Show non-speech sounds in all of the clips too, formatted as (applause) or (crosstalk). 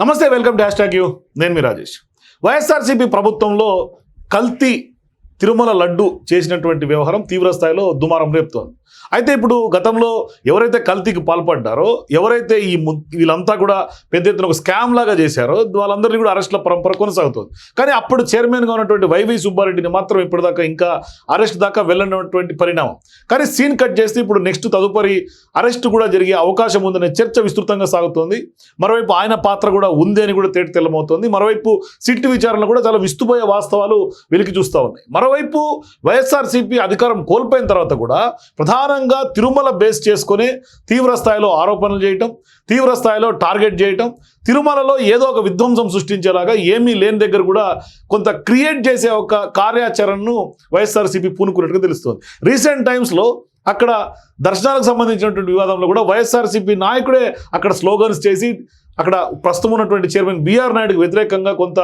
నమస్తే welcome dash talk you. నేను మీ రాజేష్. వైఎస్ఆర్సీపీ ప్రభుత్వంలో కల్తీ తిరుమల లడ్డు చేసినటువంటి వ్యవహారం తీవ్ర స్థాయిలో దుమారం రేపుతోంది. అయితే ఇప్పుడు గతంలో ఎవరైతే కల్తీకి పాల్పడ్డారో ఎవరైతే ఈ వీళ్ళంతా కూడా పెద్ద ఎత్తున ఒక స్కామ్ లాగా చేశారో వాళ్ళందరినీ కూడా అరెస్టుల పరంపర కొనసాగుతుంది. కానీ అప్పుడు చైర్మన్గా ఉన్నటువంటి వైవి సుబ్బారెడ్డిని మాత్రం ఇప్పటిదాకా ఇంకా అరెస్ట్ దాకా వెళ్ళనటువంటి పరిణామం. కానీ సీన్ కట్ చేస్తే ఇప్పుడు నెక్స్ట్ తదుపరి అరెస్ట్ కూడా జరిగే అవకాశం ఉందనే చర్చ విస్తృతంగా సాగుతోంది. మరోవైపు ఆయన పాత్ర కూడా ఉంది అని కూడా తేటి తెల్లమవుతోంది. మరోవైపు సిట్ విచారణ కూడా చాలా విస్తుపోయే వాస్తవాలు వెలికి చూస్తూ ఉన్నాయి. మరోవైపు వైఎస్ఆర్సీపీ అధికారం కోల్పోయిన తర్వాత కూడా ప్రధానంగా తిరుమల బేస్ చేసుకొని తీవ్ర స్థాయిలో ఆరోపణలు చేయటం తీవ్ర స్థాయిలో టార్గెట్ చేయటం తిరుమలలో ఏదో ఒక విధ్వంసం సృష్టించేలాగా ఏమీ లేని దగ్గర కూడా కొంత క్రియేట్ చేసే ఒక కార్యాచరణను వైఎస్ఆర్సీపీ పూనుకున్నట్టుగా తెలుస్తుంది. రీసెంట్ టైమ్స్లో అక్కడ దర్శనాలకు సంబంధించినటువంటి వివాదంలో కూడా వైఎస్ఆర్సీపీ నాయకుడే అక్కడ స్లోగన్స్ చేసి అక్కడ ప్రస్తుతం ఉన్నటువంటి చైర్మన్ బీఆర్ నాయుడుకి వ్యతిరేకంగా కొంత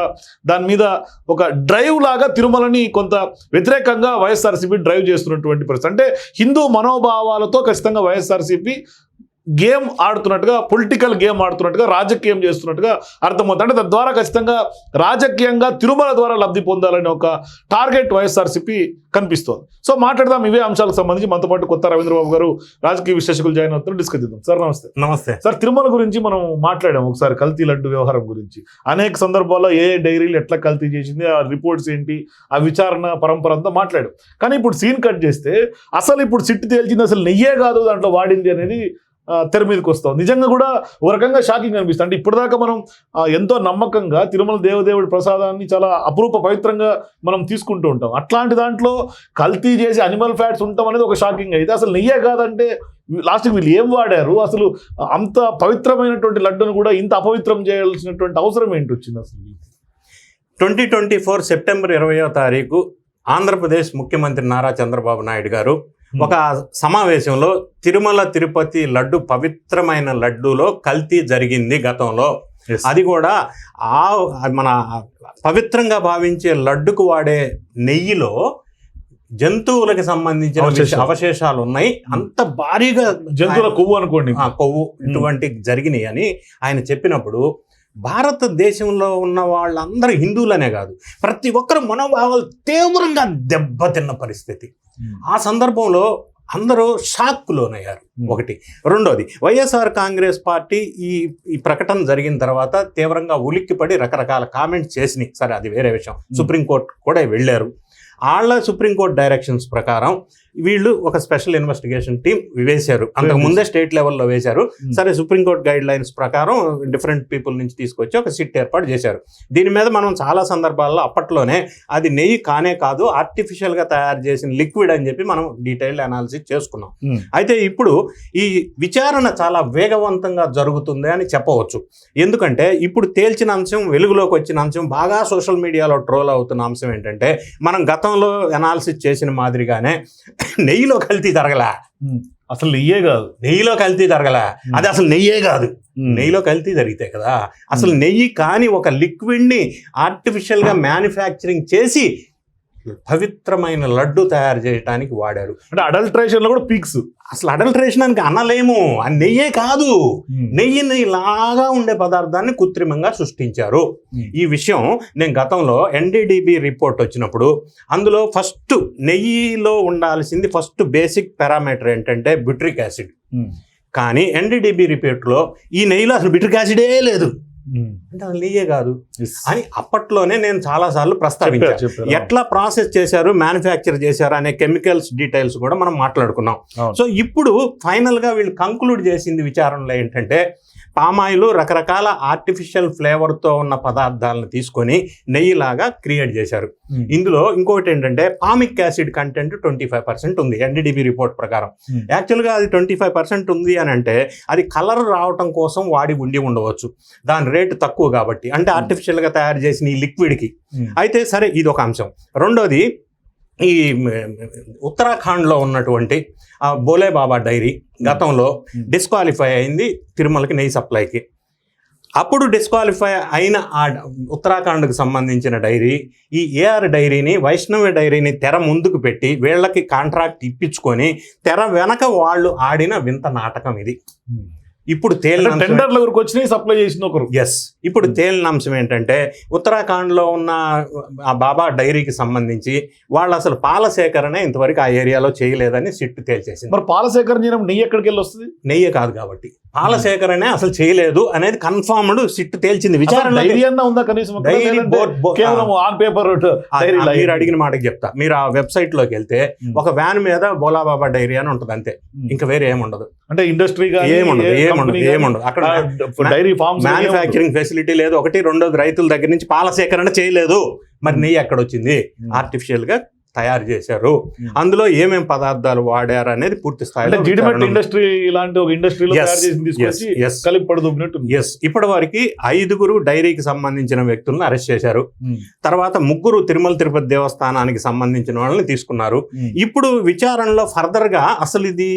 దాని మీద ఒక డ్రైవ్ లాగా తిరుమలని కొంత వ్యతిరేకంగా వైఎస్ఆర్సీపీ డ్రైవ్ చేస్తున్నటువంటి పరిస్థితి. అంటే హిందూ మనోభావాలతో ఖచ్చితంగా వైఎస్ఆర్సీపీ గేమ్ ఆడుతున్నట్టుగా పొలిటికల్ గేమ్ ఆడుతున్నట్టుగా రాజకీయం చేస్తున్నట్టుగా అర్థమవుతుంది. అంటే తద్వారా ఖచ్చితంగా రాజకీయంగా తిరుమల ద్వారా లబ్ధి పొందాలనే ఒక టార్గెట్ వైఎస్ఆర్సీపీ కనిపిస్తోంది. సో మాట్లాడదాం ఇవే అంశాలకు సంబంధించి. మనతో పాటు కొత్త రవీంద్రబాబు గారు రాజకీయ విశ్లేషకులు జాయిన్ అవుతున్నారు. డిస్కస్ చేద్దాం. సార్ నమస్తే. నమస్తే. సార్ తిరుమల గురించి మనం మాట్లాడాం ఒకసారి కల్తీ లడ్డు వ్యవహారం గురించి. అనేక సందర్భాల్లో ఏ డైరీలు ఎట్లా కల్తీ చేసింది ఆ రిపోర్ట్స్ ఏంటి ఆ విచారణ పరంపర అంతా మాట్లాడాం. కానీ ఇప్పుడు సీన్ కట్ చేస్తే అసలు ఇప్పుడు సిట్ తేల్చింది అసలు నెయ్యే కాదు దాంట్లో వాడింది అనేది తెర మీదకి వస్తాం. నిజంగా కూడా ఒక రకంగా షాకింగ్ అనిపిస్తుంది. అంటే ఇప్పటిదాకా మనం ఎంతో నమ్మకంగా తిరుమల దేవదేవుడి ప్రసాదాన్ని చాలా అపురూప పవిత్రంగా మనం తీసుకుంటూ ఉంటాం. అట్లాంటి దాంట్లో కల్తీ చేసి అనిమల్ ఫ్యాట్స్ ఉంటాం అనేది ఒక షాకింగ్ అయితే అసలు నెయ్యే కాదంటే లాస్ట్కి వీళ్ళు ఏం వాడారు? అసలు అంత పవిత్రమైనటువంటి లడ్డును కూడా ఇంత అపవిత్రం చేయాల్సినటువంటి అవసరం ఏంటి వచ్చింది అసలు? ట్వంటీ ట్వంటీ ఫోర్ సెప్టెంబర్ ఇరవయో తారీఖు ఆంధ్రప్రదేశ్ ముఖ్యమంత్రి నారా చంద్రబాబు నాయుడు గారు ఒక సమావేశంలో తిరుమల తిరుపతి లడ్డు పవిత్రమైన లడ్డూలో కల్తీ జరిగింది గతంలో. అది కూడా ఆ మన పవిత్రంగా భావించే లడ్డుకు వాడే నెయ్యిలో జంతువులకు సంబంధించిన అవశేషాలు. అవశేషాలు ఉన్నాయి అంత భారీగా జంతువుల కొవ్వు అనుకోండి ఆ, కొవ్వు ఇటువంటి జరిగినాయి అని ఆయన చెప్పినప్పుడు భారతదేశంలో ఉన్న వాళ్ళందరూ హిందువులనే కాదు. ప్రతి ఒక్కరు మనోభావాలు తీవ్రంగా దెబ్బతిన్న పరిస్థితి. ఆ సందర్భంలో అందరూ షాక్ లోనయ్యారు ఒకటి. రెండోది వైఎస్ఆర్ కాంగ్రెస్ పార్టీ ఈ ఈ ప్రకటన జరిగిన తర్వాత తీవ్రంగా ఉలిక్కిపడి రకరకాల కామెంట్స్ చేసినాయి. సరే అది వేరే విషయం. సుప్రీంకోర్టు కూడా వెళ్ళారు. వాళ్ళ సుప్రీంకోర్టు డైరెక్షన్స్ ప్రకారం వీళ్ళు ఒక స్పెషల్ ఇన్వెస్టిగేషన్ టీం వేశారు. అంతకు ముందే స్టేట్ లెవెల్లో వేశారు. సరే సుప్రీంకోర్టు గైడ్ లైన్స్ ప్రకారం డిఫరెంట్ పీపుల్ నుంచి తీసుకొచ్చి ఒక సిట్ ఏర్పాటు చేశారు. దీని మీద మనం చాలా సందర్భాల్లో అప్పట్లోనే అది నెయ్యి కానే కాదు ఆర్టిఫిషియల్గా తయారు చేసిన లిక్విడ్ అని చెప్పి మనం డీటెయిల్డ్ అనాలిసిస్ చేసుకున్నాం. అయితే ఇప్పుడు ఈ విచారణ చాలా వేగవంతంగా జరుగుతుంది అని చెప్పవచ్చు. ఎందుకంటే ఇప్పుడు తేల్చిన అంశం వెలుగులోకి వచ్చిన అంశం బాగా సోషల్ మీడియాలో ట్రోల్ అవుతున్న అంశం ఏంటంటే మనం గతంలో అనాలిసిస్ చేసిన మాదిరిగానే నెయ్యిలో కల్తీ జరగలా. అసలు నెయ్యే కాదు. నెయ్యిలో కల్తీ జరగలా. అది అసలు నెయ్యే కాదు. నెయ్యిలో కల్తీ జరిగితే కదా. అసలు నెయ్యి కాని ఒక లిక్విడ్ని ఆర్టిఫిషియల్గా మ్యానుఫ్యాక్చరింగ్ చేసి పవిత్రమైన లడ్డు తయారు చేయడానికి వాడారు. అంటే అడల్ట్రేషన్లో కూడా పీక్స్. అసలు అడల్ట్రేషన్ అని అనలేము. ఆ నెయ్యే కాదు. నెయ్యిని లాగా ఉండే పదార్థాన్ని కృత్రిమంగా సృష్టించారు. ఈ విషయం నేను గతంలో ఎన్డీడీబీ రిపోర్ట్ వచ్చినప్పుడు అందులో ఫస్ట్ నెయ్యిలో ఉండాల్సింది ఫస్ట్ బేసిక్ పారామీటర్ ఏంటంటే బ్యూట్రిక్ యాసిడ్. కానీ ఎన్డీడీబీ రిపోర్ట్లో ఈ నెయ్యిలో అసలు బ్యూట్రిక్ యాసిడే లేదు. అంటే అది నెయ్యే కాదు. అని అప్పట్లోనే నేను చాలాసార్లు ప్రస్తావించాను ఎట్లా ప్రాసెస్ చేశారు మ్యానుఫ్యాక్చర్ చేశారు అనే కెమికల్స్ డీటెయిల్స్ కూడా మనం మాట్లాడుకున్నాం. సో ఇప్పుడు ఫైనల్గా వీళ్ళు కంక్లూడ్ చేసింది విచారణలో ఏంటంటే పామాయిల్ రకరకాల ఆర్టిఫిషియల్ ఫ్లేవర్తో ఉన్న పదార్థాలను తీసుకొని నెయ్యిలాగా క్రియేట్ చేశారు. ఇందులో ఇంకోటి ఏంటంటే palmitic acid content twenty five percent ఉంది ఎన్డీడీబీ రిపోర్ట్ ప్రకారం. యాక్చువల్గా అది ట్వంటీ ఫైవ్ పర్సెంట్ ఉంది అని అంటే అది కలర్ రావటం కోసం వాడి ఉండి ఉండవచ్చు దాని రేటు తక్కువ కాబట్టి అంటే ఆర్టిఫిషియల్గా తయారు చేసిన ఈ లిక్విడ్కి. అయితే సరే ఇది ఒక అంశం రెండోది ఈ ఉత్తరాఖండ్లో ఉన్నటువంటి ఆ బోలే బాబా డైరీ గతంలో. డిస్క్వాలిఫై అయింది తిరుమలకి నెయ్యి సప్లైకి అప్పుడు డిస్క్వాలిఫై అయిన ఆ ఉత్తరాఖండ్కి సంబంధించిన డైరీ ఈ ఏఆర్ డైరీని వైష్ణవి డైరీని తెర ముందుకు పెట్టి వీళ్ళకి కాంట్రాక్ట్ ఇప్పించుకొని తెర వెనక వాళ్ళు ఆడిన వింత నాటకం ఇది. ఇప్పుడు తేలిన టెండర్ల వరకు వచ్చినాయి సప్లై చేసిన ఒకరు. ఎస్ ఇప్పుడు Hmm. తేలిన అంశం ఏంటంటే ఉత్తరాఖండ్లో ఉన్న ఆ బాబా డైరీకి సంబంధించి వాళ్ళు అసలు పాల సేకరణ ఇంతవరకు ఆ ఏరియాలో చేయలేదని సిట్ తేల్చేసింది. మరి పాల సేకరణ చేయడం నెయ్యి ఎక్కడికి వెళ్ళి వస్తుంది? నెయ్యి కాదు కాబట్టి. పాల. సేకరణ అసలు చేయలేదు అనేది కన్ఫర్మ్డ్ సిట్ తేల్చింది. విచారణ ఉందా కనీసం అక్కడ? డైరీ కేవలం ఆన్ పేపర్ మీరు అడిగిన మాటకి చెప్తా. మీరు ఆ వెబ్సైట్లోకి వెళ్తే. ఒక వ్యాన్ మీద బోలాబాబా డైరీ అని ఉంటుంది అంతే. ఇంకా వేరే ఏముండదు. అంటే ఇండస్ట్రీ ఏముండదు ఏముండదు ఏముండదు. అక్కడ డైరీ ఫార్మ్స్ మ్యానుఫ్యాక్చరింగ్ ఫెసిలిటీ లేదు. ఒకటి రెండోది రైతుల దగ్గర నుంచి పాల సేకరణ చేయలేదు. మరి నెయ్యి ఎక్కడ వచ్చింది? ఆర్టిఫిషియల్గా తయారు చేశారు. Hmm. అందులో ఏమేం పదార్థాలు వాడారు అనేది పూర్తి స్థాయిలో జిడిమెట్ ఇండస్ట్రీ ఇలాంటి ఒక ఇండస్ట్రీలో కలిపి ఎస్ ఇప్పటి వరకు ఐదుగురు డైరీకి సంబంధించిన వ్యక్తులను అరెస్ట్ చేశారు. తర్వాత ముగ్గురు తిరుమల తిరుపతి దేవస్థానానికి సంబంధించిన వాళ్ళని తీసుకున్నారు. ఇప్పుడు విచారణలో ఫర్దర్గా అసలు ఇది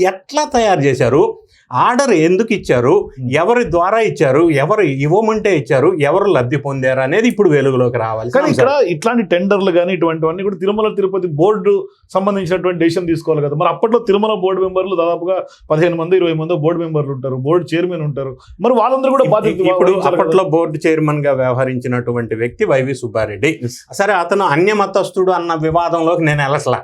ఎట్లా తయారు చేశారు? ఆర్డర్ ఎందుకు ఇచ్చారు? ఎవరి ద్వారా ఇచ్చారు? ఎవరు ఇవ్వమంటే ఇచ్చారు? ఎవరు లబ్ధి పొందారు? అనేది ఇప్పుడు వెలుగులోకి రావాలి. కానీ ఇక్కడ ఇట్లాంటి టెండర్లు కానీ ఇటువంటివన్నీ కూడా తిరుమల తిరుపతి బోర్డు సంబంధించినటువంటి డెసిషన్ తీసుకోవాలి కదా. మరి అప్పట్లో తిరుమల బోర్డు మెంబర్లు దాదాపుగా పదిహేను మంది ఇరవై మంది బోర్డు మెంబర్లు ఉంటారు. బోర్డు చైర్మన్ ఉంటారు. మరి వాళ్ళందరూ కూడా బాధ్యత ఇప్పుడు? అప్పట్లో బోర్డు చైర్మన్గా వ్యవహరించినటువంటి వ్యక్తి వైవి సుబ్బారెడ్డి. సరే అతను అన్యమతస్తుడు అన్న వివాదంలోకి నేను వెళ్ళట్లా.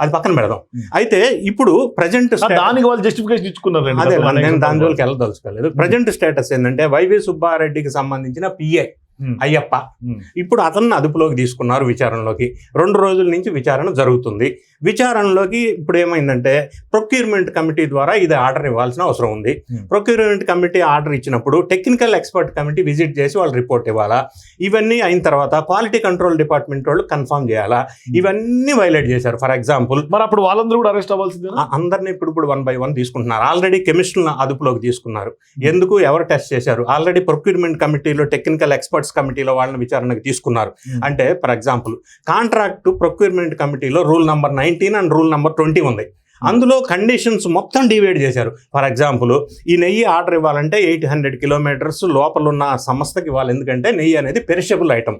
అది పక్కన పెడదాం. అయితే ఇప్పుడు ప్రజెంట్ దానికి వాళ్ళు జస్టిఫికేషన్ ఇచ్చుకున్నారు అదే నేను దాని జోలికి వెళ్ళదలుచుకోలేదు. ప్రజెంట్ స్టేటస్ ఏంటంటే వైవి సుబ్బారెడ్డికి సంబంధించిన పిఏ. అయ్యప్ప. ఇప్పుడు అతన్ని అదుపులోకి తీసుకున్నారు విచారణలోకి. రెండు రోజుల నుంచి విచారణ జరుగుతుంది. విచారణలోకి ఇప్పుడు ఏమైందంటే ప్రొక్యూర్మెంట్ కమిటీ ద్వారా ఇది ఆర్డర్ ఇవ్వాల్సిన అవసరం ఉంది. Hmm. ప్రొక్యూర్మెంట్ కమిటీ ఆర్డర్ ఇచ్చినప్పుడు టెక్నికల్ ఎక్స్పర్ట్ కమిటీ విజిట్ చేసి వాళ్ళు రిపోర్ట్ ఇవ్వాలా? ఇవన్నీ అయిన తర్వాత క్వాలిటీ కంట్రోల్ డిపార్ట్మెంట్ వాళ్ళు కన్ఫర్మ్ చేయాలా? ఇవన్నీ వైలేట్ చేశారు. ఫర్ ఎగ్జాంపుల్ మరి అప్పుడు వాళ్ళందరూ కూడా అరెస్ట్ అవ్వాల్సిందే అందరినీ ఇప్పుడు ఇప్పుడు వన్ బై వన్ తీసుకుంటున్నారు. ఆల్రెడీ కెమిస్ట్రీలను అదుపులోకి తీసుకున్నారు. ఎందుకు? ఎవరు టెస్ట్ చేశారు? ఆల్రెడీ ప్రొక్యూర్మెంట్ కమిటీలో టెక్నికల్ ఎక్స్పర్ట్స్ కమిటీలో వాళ్ళని విచారణకు తీసుకున్నారు. అంటే ఫర్ ఎగ్జాంపుల్ కాంట్రాక్ట్ ప్రొక్యూర్మెంట్ కమిటీలో rule number nineteen and rule number twenty ఉంది. అందులో కండిషన్స్ మొత్తం డివైడ్ చేశారు. ఫర్ ఎగ్జాంపుల్ ఈ నెయ్యి ఆర్డర్ ఇవ్వాలంటే ఎయిట్ హండ్రెడ్ కిలోమీటర్స్ లోపల ఉన్న సంస్థకి ఇవ్వాలి. ఎందుకంటే నెయ్యి అనేది పెరిషబుల్ ఐటమ్.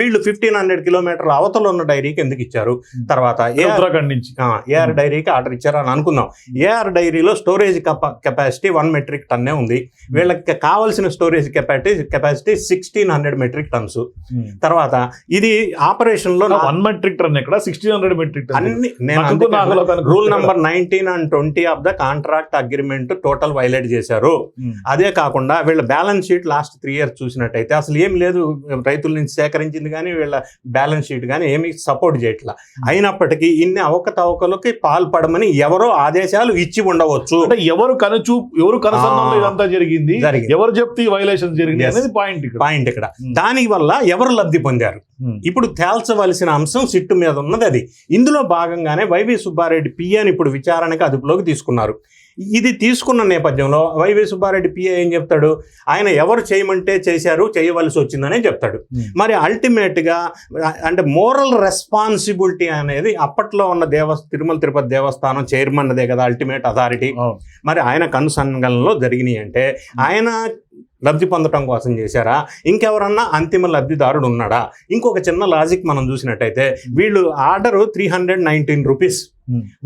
వీళ్ళు ఫిఫ్టీన్ హండ్రెడ్ కిలోమీటర్ల అవతల ఉన్న డైరీకి ఎందుకు ఇచ్చారు? తర్వాత ఉత్తరాఖండ్ నుంచి ఏఆర్ డైరీకి ఆర్డర్ ఇచ్చారని అనుకుందాం. ఏఆర్ డైరీలో స్టోరేజ్ కెపాసిటీ వన్ మెట్రిక్ టన్నే ఉంది. వీళ్ళకి కావాల్సిన storage capacity capacity sixteen hundred metric tons తర్వాత ఇది ఆపరేషన్లో వన్ మెట్రిక్ టన్ ఎక్కడ? సిక్స్టీన్ హండ్రెడ్ మెట్రిక్ టన్ అన్ని rule number nineteen and twenty of the contract agreement total violate చేశారు అదే కాకుండా వీళ్ళ balance sheet last three years చూసినట్టయితే అసలు ఏం లేదు రైతుల నుంచి సేకరించింది కానీ వీళ్ళ బ్యాలెన్స్ షీట్ కానీ ఏమీ సపోర్ట్ చేయట్లా అయినప్పటికీ ఇన్ని అవకతవకలకి పాల్పడమని ఎవరో ఆదేశాలు ఇచ్చి ఉండవచ్చు అంటే ఎవరు కనుచూ ఎవరు కనసన్నంలో ఆ. ఇదంతా జరిగింది ఎవరు చెప్తే వైలేషన్ జరిగింది. అనేది పాయింట్ ఇక్కడ పాయింట్ ఇక్కడ Hmm. దాని వల్ల ఎవరు లబ్ధి పొందారు Hmm. ఇప్పుడు తేల్చవలసిన అంశం సిట్టు మీద ఉన్నది అది. ఇందులో భాగంగానే వైవి సుబ్బారెడ్డి పిఏని ఇప్పుడు విచారణకు అదుపులోకి తీసుకున్నారు. ఇది తీసుకున్న నేపథ్యంలో వైవి సుబ్బారెడ్డి పిఏ ఏం చెప్తాడు? ఆయన ఎవరు చేయమంటే చేశారు చేయవలసి వచ్చిందనే చెప్తాడు. మరి అల్టిమేట్గా అంటే మోరల్ రెస్పాన్సిబిలిటీ అనేది అప్పట్లో ఉన్న దేవ తిరుమల తిరుపతి దేవస్థానం చైర్మన్ అదే కదా అల్టిమేట్ అథారిటీ. మరి ఆయన కనుసంగంలో జరిగినాయి అంటే ఆయన లబ్ధి పొందటం కోసం చేశారా? ఇంకెవరన్నా అంతిమ లబ్ధిదారుడు ఉన్నాడా? ఇంకొక చిన్న లాజిక్ మనం చూసినట్టయితే వీళ్ళు order three hundred nineteen rupees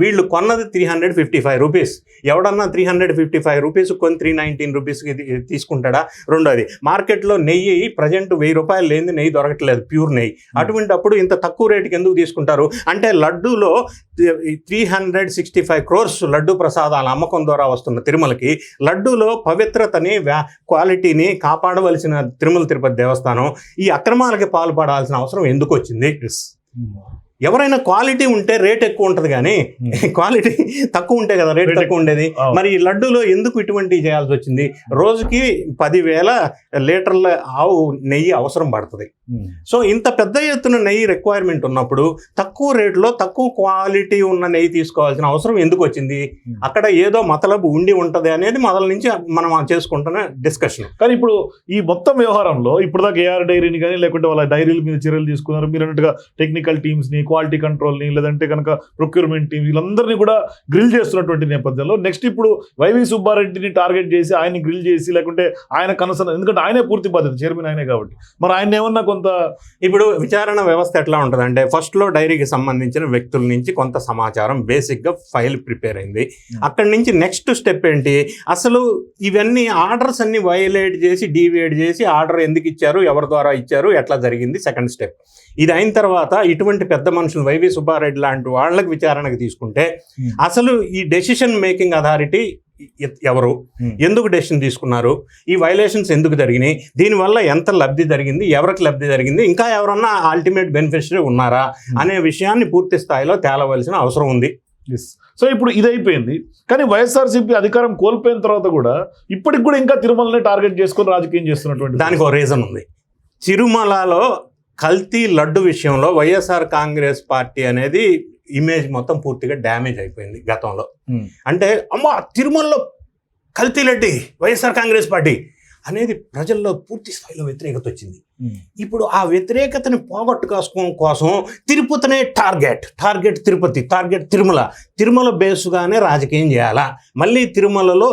వీళ్ళు కొన్నది three hundred fifty five rupees ఎవడన్నా three hundred fifty five rupees కొని త్రీ నైన్టీన్ రూపీస్కి తీసుకుంటాడా? రెండోది మార్కెట్లో నెయ్యి ప్రజెంట్ వెయ్యి రూపాయలు లేని నెయ్యి దొరకట్లేదు ప్యూర్ నెయ్యి. అటువంటప్పుడు ఇంత తక్కువ రేటుకి ఎందుకు తీసుకుంటారు? అంటే లడ్డూలో three hundred sixty five crores laddu ప్రసాదాల అమ్మకం ద్వారా వస్తున్న తిరుమలకి లడ్డూలో పవిత్రతని వ్యా క్వాలిటీని కాపాడవలసిన తిరుమల తిరుపతి దేవస్థానం ఈ అక్రమాలకి పాల్పడాల్సిన అవసరం ఎందుకు వచ్చింది? ఎవరైనా క్వాలిటీ ఉంటే రేట్ ఎక్కువ ఉంటుంది కానీ (laughs) క్వాలిటీ తక్కువ ఉంటే కదా రేట్ తక్కువ ఉండేది. మరి ఈ లడ్డూలో ఎందుకు ఇటువంటి చేయాల్సి వచ్చింది? రోజుకి పదివేల లీటర్ల ఆవు నెయ్యి అవసరం పడుతుంది. సో ఇంత పెద్ద ఎత్తున నెయ్యి రిక్వైర్మెంట్ ఉన్నప్పుడు తక్కువ రేట్లో తక్కువ క్వాలిటీ ఉన్న నెయ్యి తీసుకోవాల్సిన అవసరం ఎందుకు వచ్చింది. అక్కడ ఏదో మతలబు ఉండి ఉంటది అనేది మొదల నుంచి మనం చేసుకుంటున్న డిస్కషన్ కానీ ఇప్పుడు ఈ మొత్తం వ్యవహారంలో ఇప్పుడు దాకా ఏఆర్ డైరీని కానీ లేకుంటే వాళ్ళ డైరీల మీద చర్యలు తీసుకున్నారు. మీరు అన్నట్టుగా టెక్నికల్ టీమ్స్ని క్వాలిటీ కంట్రోల్ని లేదంటే కనుక ప్రొక్యూర్మెంట్ వీళ్ళందరినీ కూడా గ్రిల్ చేస్తున్నటువంటి నేపథ్యంలో నెక్స్ట్ ఇప్పుడు వైవి సుబ్బారెడ్డిని టార్గెట్ చేసి ఆయన్ని గ్రిల్ చేసి లేకుంటే ఆయన కనసన ఎందుకంటే ఆయనే పూర్తి బాధ్యత చైర్మన్ ఆయనే కాబట్టి. మరి ఆయన ఏమన్నా కొంత ఇప్పుడు విచారణ వ్యవస్థ ఎట్లా ఉంటుందంటే ఫస్ట్లో డైరీకి సంబంధించిన వ్యక్తుల నుంచి కొంత సమాచారం బేసిక్గా ఫైల్ ప్రిపేర్ అయింది. అక్కడి నుంచి నెక్స్ట్ స్టెప్ ఏంటి? అసలు ఇవన్నీ ఆర్డర్స్ అన్ని వయలేట్ చేసి డీవియేట్ చేసి ఆర్డర్ ఎందుకు ఇచ్చారు ఎవరి ద్వారా ఇచ్చారు ఎట్లా జరిగింది? సెకండ్ స్టెప్ ఇది అయిన తర్వాత ఇటువంటి పెద్ద మనుషులు వైవి సుబ్బారెడ్డి లాంటి వాళ్ళకి విచారణకు తీసుకుంటే Hmm. అసలు ఈ డెసిషన్ మేకింగ్ అథారిటీ ఎవరు? Hmm. ఎందుకు డెసిషన్ తీసుకున్నారు? ఈ వైలేషన్స్ ఎందుకు జరిగినాయి? దీనివల్ల ఎంత లబ్ధి జరిగింది? ఎవరికి లబ్ధి జరిగింది? ఇంకా ఎవరన్నా అల్టిమేట్ బెనిఫిషరీ ఉన్నారా? అనే విషయాన్ని పూర్తి స్థాయిలో తేలవలసిన అవసరం ఉంది. సో ఇప్పుడు ఇది అయిపోయింది కానీ వైఎస్ఆర్సీపీ అధికారం కోల్పోయిన తర్వాత కూడా ఇప్పటికి కూడా ఇంకా తిరుమలని టార్గెట్ చేసుకొని రాజకీయం చేస్తున్నటువంటి దానికి ఒక రీజన్ ఉంది. తిరుమలలో కల్తీ లడ్డు విషయంలో వైఎస్ఆర్ కాంగ్రెస్ పార్టీ అనేది ఇమేజ్ మొత్తం పూర్తిగా డ్యామేజ్ అయిపోయింది గతంలో Hmm. అంటే అమ్మ తిరుమలలో కల్తీ లడ్డి వైఎస్ఆర్ కాంగ్రెస్ పార్టీ అనేది ప్రజల్లో పూర్తి స్థాయిలో వ్యతిరేకత వచ్చింది ఇప్పుడు ఆ వ్యతిరేకతని పోగొట్టుకోసుకోవడం కోసం తిరుపతినే target target Tirupati target Tirumala. Tirumala బేసుగానే రాజకీయం చేయాలా? మళ్ళీ తిరుమలలో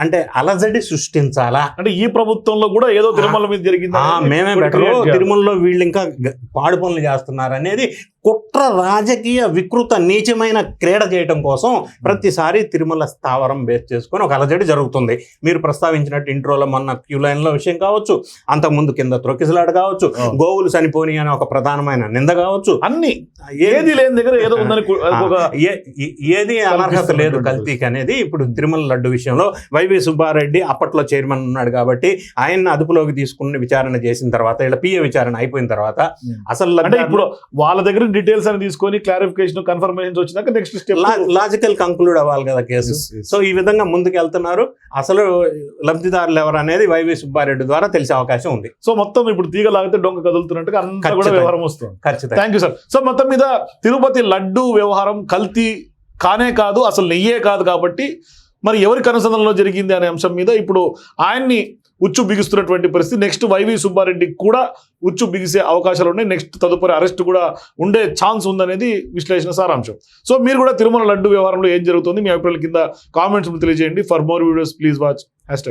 అంటే అలజడి సృష్టించాలా? అంటే ఈ ప్రభుత్వంలో కూడా ఏదో తిరుమల మీద జరిగింది మేమే బెటర్. తిరుమలలో వీళ్ళు ఇంకా పాడు పనులు చేస్తున్నారు అనేది కుట్ర రాజకీయ వికృత నీచమైన క్రీడ చేయటం కోసం ప్రతిసారి తిరుమల స్థావరం బేస్ చేసుకొని ఒక అలజడి జరుగుతుంది. మీరు ప్రస్తావించినట్టు ఇంట్రోలో మొన్న క్యూ లైన్లో విషయం కావచ్చు. అంతకుముందు కింద త్రొక్కిసలాట కావచ్చు. గోవులు చనిపోని అనే ఒక ప్రధానమైన నింద కావచ్చు. అన్ని. ఏది లేని దగ్గర ఏదో ఉందని ఏది అనర్హత లేదు కల్తీకి అనేది ఇప్పుడు తిరుమల లడ్డు విషయంలో వైవి సుబ్బారెడ్డి అప్పట్లో చైర్మన్ ఉన్నాడు కాబట్టి ఆయన్ని అదుపులోకి తీసుకుని విచారణ చేసిన తర్వాత ఇలా పిఏ విచారణ అయిపోయిన తర్వాత అసలు అంటే ఇప్పుడు వాళ్ళ దగ్గర డీటెయిల్స్ అని తీసుకొని క్లారిఫికేషన్ కన్ఫర్మేషన్ వచ్చినాక నెక్స్ట్ స్టెప్ లాజికల్ కంక్లూడ్ అవ్వాలి కదా కేసు. సో ఈ విధంగా ముందుకు వెళ్తున్నారు అసలు లబ్ధిదారులు ఎవరు అనేది వైవి సుబ్బారెడ్డి ద్వారా తెలిసే అవకాశం ఉంది. సో మొత్తం ఇప్పుడు తీగ లాగితే డొంక కదులుతున్నట్టుగా అంతా కూడా. వ్యవహారం వస్తుంది. థ్యాంక్ యూ సార్ సో మొత్తం మీద తిరుపతి లడ్డు వ్యవహారం కల్తీ కానే కాదు అసలు నెయ్యే కాదు కాబట్టి మరి ఎవరి కనుసంధంలో జరిగింది అనే అంశం మీద ఇప్పుడు ఆయన్ని ఉచ్చు బిగుస్తున్నటువంటి పరిస్థితి. నెక్స్ట్ వైవి సుబ్బారెడ్డికి కూడా ఉచ్చు బిగిసే అవకాశాలు ఉన్నాయి. నెక్స్ట్ తదుపరి అరెస్ట్ కూడా ఉండే ఛాన్స్ ఉందనేది విశ్లేషణ సారాంశం. సో మీరు కూడా తిరుమల లడ్డు వ్యవహారంలో ఏం జరుగుతుంది మీ అభిప్రాయాల కింద కామెంట్స్ తెలియజేయండి. For more videos please watch hash